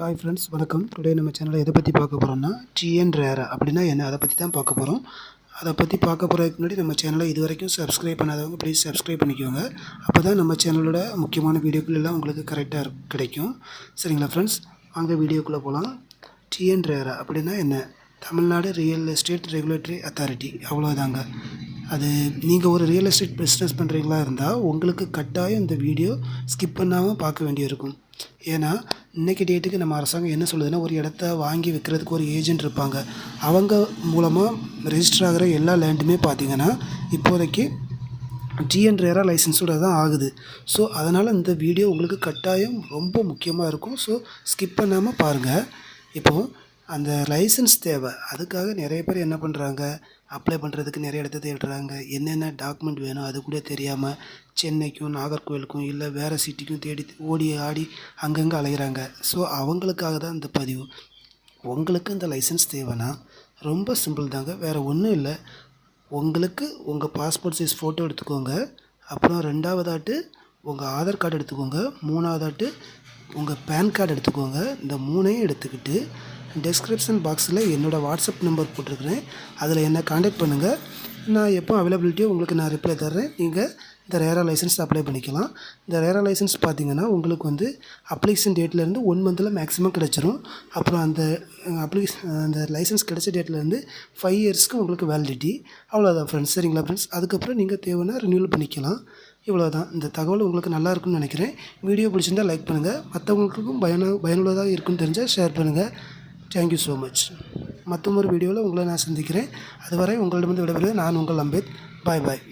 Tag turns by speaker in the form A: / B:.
A: Hi friends வணக்கம். Today நம்ம சேனலில் எதை பற்றி பார்க்க போகிறோம்னா டிஎன் ரேரா அப்படின்னா என்ன? அதை பற்றி தான் பார்க்க போகிறோம் அதை பற்றி பார்க்க போகிறதுக்கு முன்னாடி நம்ம சேனலை இது வரைக்கும் சப்ஸ்கிரைப் பண்ணாதவங்க ப்ளீஸ் சப்ஸ்கிரைப் பண்ணிக்கோங்க. அப்போ தான் நம்ம சேனலோட முக்கியமான வீடியோக்கள் எல்லாம் உங்களுக்கு கரெக்டாக கிடைக்கும். சரிங்களா ஃப்ரெண்ட்ஸ் வாங்க வீடியோக்குள்ளே போகலாம் டிஎன் ரேரா அப்படின்னா என்ன? Tamil Nadu real estate regulatory authority அவ்வளோதாங்க அது நீங்கள் ஒரு ரியல் எஸ்டேட் பிஸ்னஸ் பண்ணுறீங்களா இருந்தால் உங்களுக்கு கட்டாயம் இந்த வீடியோ ஸ்கிப் பண்ணாமல் பார்க்க வேண்டியிருக்கும். ஏன்னா இன்றைக்கி டேட்டுக்கு நம்ம அரசாங்கம் என்ன சொல்லுதுன்னா ஒரு இடத்த வாங்கி விற்கிறதுக்கு ஒரு ஏஜென்ட் இருப்பாங்க. அவங்க மூலமாக ரெஜிஸ்டர் ஆகிற எல்லா லேண்டுமே பார்த்தீங்கன்னா இப்போதைக்கு ஜிஎன் ரேரா லைசன்ஸோட தான் ஆகுது. ஸோ அதனால் இந்த வீடியோ உங்களுக்கு கட்டாயம் ரொம்ப முக்கியமாக இருக்கும். ஸோ ஸ்கிப் பண்ணாமல் பாருங்கள் இப்போது அந்த லைசன்ஸ் தேவை. அதுக்காக நிறைய பேர் என்ன பண்ணுறாங்க அப்ளை பண்ணுறதுக்கு நிறைய இடத்த தேடுறாங்க. என்னென்ன டாக்குமெண்ட் வேணும் அது கூட தெரியாமல் சென்னைக்கும் நாகர்கோவிலுக்கும் இல்லை வேறு சிட்டிக்கும் தேடி ஓடி ஆடி அங்கங்கே அலைகிறாங்க ஸோ அவங்களுக்காக தான் இந்த பதிவு. உங்களுக்கு இந்த லைசன்ஸ் தேவைன்னா ரொம்ப சிம்பிள் தாங்க. வேறு ஒன்றும் இல்லை. உங்களுக்கு உங்கள் பாஸ்போர்ட் சைஸ் ஃபோட்டோ எடுத்துக்கோங்க. அப்புறம் ரெண்டாவதாட்டு உங்கள் ஆதார் கார்டு எடுத்துக்கோங்க. மூணாவதாட்டு உங்கள் பேன் கார்டு எடுத்துக்கோங்க. இந்த மூணையும் எடுத்துக்கிட்டு டெஸ்கிரிப்ஷன் பாக்ஸில் என்னோடய வாட்ஸ்அப் நம்பர் போட்டிருக்கிறேன். அதில் என்னை காண்டாக்ட் பண்ணுங்கள் நான் எப்போ அவைலபிலிட்டியோ உங்களுக்கு நான் ரிப்ளை தர்றேன். நீங்கள் இந்த ரேரா லைசன்ஸ் அப்ளை பண்ணிக்கலாம். இந்த ரேரா லைசன்ஸ் பார்த்தீங்கன்னா உங்களுக்கு வந்து அப்ளிகேஷன் டேட்லேருந்து ஒன் மந்தில் மேக்ஸிமம் கிடச்சிரும். அப்புறம் அந்த அப்ளிகேஷன் அந்த லைசன்ஸ் கிடச்ச டேட்லேருந்து ஃபைவ் இயர்ஸ்க்கு உங்களுக்கு வேலிடிட்டி அவ்வளோதான் ஃப்ரெண்ட்ஸ் சரிங்களா ஃப்ரெண்ட்ஸ் அதுக்கப்புறம் நீங்கள் தேவைன்னா ரினியூல் பண்ணிக்கலாம். இவ்வளோ தான் இந்த தகவல் உங்களுக்கு நல்லா இருக்கும்னு நினைக்கிறேன். வீடியோ பிடிச்சிருந்தால் லைக் பண்ணுங்கள் மற்றவங்களுக்கும் பயன பயனுள்ளதாக இருக்குன்னு தெரிஞ்சால் ஷேர் பண்ணுங்கள் தேங்க்யூ ஸோ மச் மற்றொரு வீடியோவில் உங்களை நான் சந்திக்கிறேன். அதுவரை உங்களிடமிருந்து விடைபெறுவது நான் உங்கள் அம்பேத். பாய் பாய்